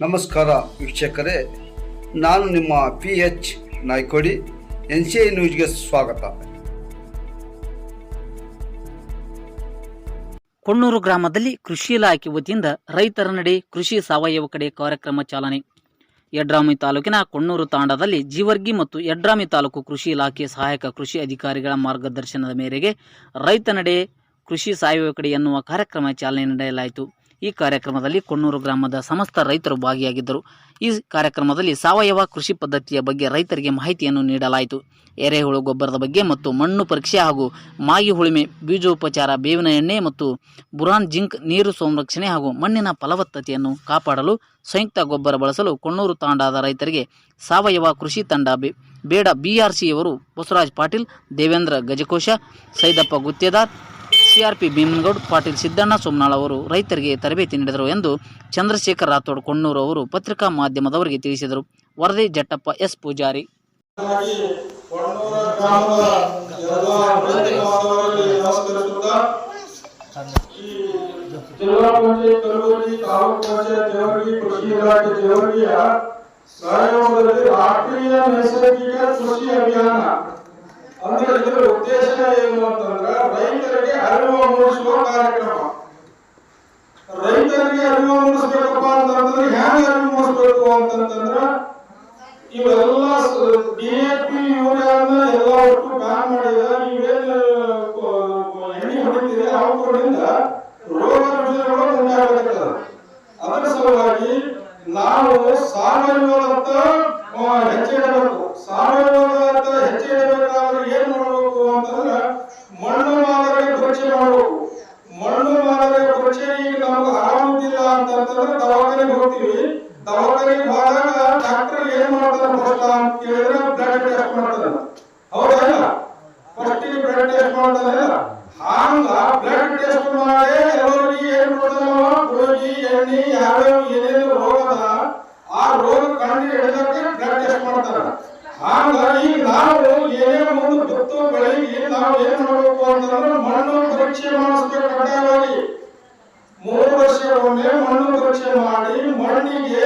ನಮಸ್ಕಾರ ವೀಕ್ಷಕರೇ, ನಾನು ನಿಮ್ಮ P H Naykodi N C I ನ್ಯೂಸ್ಗೆ ಸ್ವಾಗತ. ಕೊಣ್ಣೂರು ಗ್ರಾಮದಲ್ಲಿ ಕೃಷಿ ಇಲಾಖೆ ವತಿಯಿಂದ ರೈತರ ನಡೆ ಕೃಷಿ ಸಾವಯವ ಕಡೆ ಕಾರ್ಯಕ್ರಮ ಚಾಲನೆ. ಯಡ್ರಾಮಿ ತಾಲೂಕಿನ ಕೊಣ್ಣೂರು ತಾಂಡದಲ್ಲಿ ಜೀವರ್ಗಿ ಮತ್ತು ಯಡ್ರಾಮಿ ತಾಲೂಕು ಕೃಷಿ ಇಲಾಖೆ ಸಹಾಯಕ ಕೃಷಿ ಅಧಿಕಾರಿಗಳ ಮಾರ್ಗದರ್ಶನದ ಮೇರೆಗೆ ರೈತ ನಡೆ ಕೃಷಿ ಸಾವಯವ ಕಡೆ ಎನ್ನುವ ಕಾರ್ಯಕ್ರಮ ಚಾಲನೆ ನೀಡಲಾಯಿತು ಈ ಕಾರ್ಯಕ್ರಮದಲ್ಲಿ ಕೊಣ್ಣೂರು ಗ್ರಾಮದ ಸಮಸ್ತ ರೈತರು ಭಾಗಿಯಾಗಿದ್ದರು. ಈ ಕಾರ್ಯಕ್ರಮದಲ್ಲಿ ಸಾವಯವ ಕೃಷಿ ಪದ್ಧತಿಯ ಬಗ್ಗೆ ರೈತರಿಗೆ ಮಾಹಿತಿಯನ್ನು ನೀಡಲಾಯಿತು. ಎರೆಹುಳು ಗೊಬ್ಬರದ ಬಗ್ಗೆ ಮತ್ತು ಮಣ್ಣು ಪರೀಕ್ಷೆ ಹಾಗೂ ಮಾಗಿ ಹುಳಿಮೆ, ಬೀಜೋಪಚಾರ, ಬೇವಿನ ಎಣ್ಣೆ ಮತ್ತು ಬುರಾನ್ ಜಿಂಕ್ ನೀರು ಸಂರಕ್ಷಣೆ ಹಾಗೂ ಮಣ್ಣಿನ ಫಲವತ್ತತೆಯನ್ನು ಕಾಪಾಡಲು ಸಂಯುಕ್ತ ಗೊಬ್ಬರ ಬಳಸಲು ಕೊಣ್ಣೂರು ತಾಂಡಾದ ರೈತರಿಗೆ ಸಾವಯವ ಕೃಷಿ ತಂಡ ಬೇಡ ಬಿಆರ್ಸಿಯವರು ಬಸವರಾಜ್ ಪಾಟೀಲ್, ದೇವೇಂದ್ರ ಗಜಕೋಶ, ಸೈದಪ್ಪ ಗುತ್ತೇದಾರ್ ಸಿಆರ್ಪಿ ಭೀಮನಗೌಡ್ ಪಾಟೀಲ್ ಸಿದ್ದಣ್ಣ ಸೋಮನಾಳ್ ಅವರು ರೈತರಿಗೆ ತರಬೇತಿ ನೀಡಿದರು ಎಂದು ಚಂದ್ರಶೇಖರ್ ರಾಥೋಡ್ ಕೊಣ್ಣೂರು ಅವರು ಪತ್ರಿಕಾ ಮಾಧ್ಯಮದವರಿಗೆ ತಿಳಿಸಿದರು. ವರದಿ ಜಟ್ಟಪ್ಪ ಎಸ್ ಪೂಜಾರಿ. ಅಂದ್ರೆ ಇದರ ಉದ್ದೇಶ ಏನು ಅಂತಂದ್ರೆ ಡಿಎಪಿ ಯೂರಿಯಾನ ಎಲ್ಲ ಒಟ್ಟು ಬ್ಯಾನ್ ಮಾಡಿದ ನೀವೇನು ಎಣ್ಣೆ ಹೊಡಿತೀರಿ? ಅವುಗಳಿಂದ ರೋಗ ರುಜಿನಗಳು ಉಂಟಾಗಬೇಕಾದ ಅದರ ಸಲುವಾಗಿ ನಾವು ಸಾವಯವದತ್ತ ಹೆಚ್ಚಿಡಬೇಕು. ಸಾವಯವದತ್ತ ಹೆಜ್ಜೆ ಇಡಬೇಕಾದ್ರೆ ಏನ್ ಮಾಡಬೇಕು ಅಂತಂದ್ರೆ ಮಣ್ಣು ಮಾದರಿ ಪರೀಕ್ಷೆ ಮಾಡಬೇಕು. ಮಣ್ಣು ಮಾದರಿ ಪರೀಕ್ಷೆ ಈಗ ನಮ್ಗೆ ಆರಾಮಿಲ್ಲ ಅಂತಂತಂದ್ರೆ ದವಾಖಾನೆಗೆ ಹೋಗ್ತೀವಿ. ದವಾಖಾನೆಗೆ ಹೋದಾಗ ಡಾಕ್ಟರ್ ಏನ್ ಮಾಡ್ತಾರೆ ಅಂತ ಕೇಳಿದ್ರೆ ಬ್ಲಡ್ ಟೆಸ್ಟ್ ಮಾಡ್ತಾರ ಹೌದಲ್ಲ ಫಸ್ಟ್ ಮಾಡ್ತಾನೆ ಹಂಗ ಬ್ಲಡ್ ಟೆಸ್ಟ್ ಮಾಡಿ ಎಲ್ಲರಿಗೆ ಏನ್ ಮಾಡ್ತಾನ ಗುಳಿಗೆ, ಎಣ್ಣೆ, ಯಾವ್ಯಾವ ಏನೇನು ರೋಗ ಅದ ಆ ರೋಗ ಕಂಡು ಹಿಡಿದಕ್ಕೆ ಬ್ಲಡ್ ಟೆಸ್ಟ್ ಮಾಡ್ತಾರ. ಹಾಗಾಗಿ ನಾವು ಏನೇ ಮುಂದೆ ಬಿತ್ತು ಬೆಳಿಗ್ಗೆ ನಾವು ಏನ್ ಮಾಡಬೇಕು ಅಂತಂದ್ರೆ ಮಣ್ಣು ಪರೀಕ್ಷೆ ಮಾಡಿಸ್ಬೇಕು ಕಡ್ಡಾಯವಾಗಿ ಮೂರು ವರ್ಷಕ್ಕೊಮ್ಮೆ ಮಣ್ಣು ಪರೀಕ್ಷೆ ಮಾಡಿ ಮಣ್ಣಿಗೆ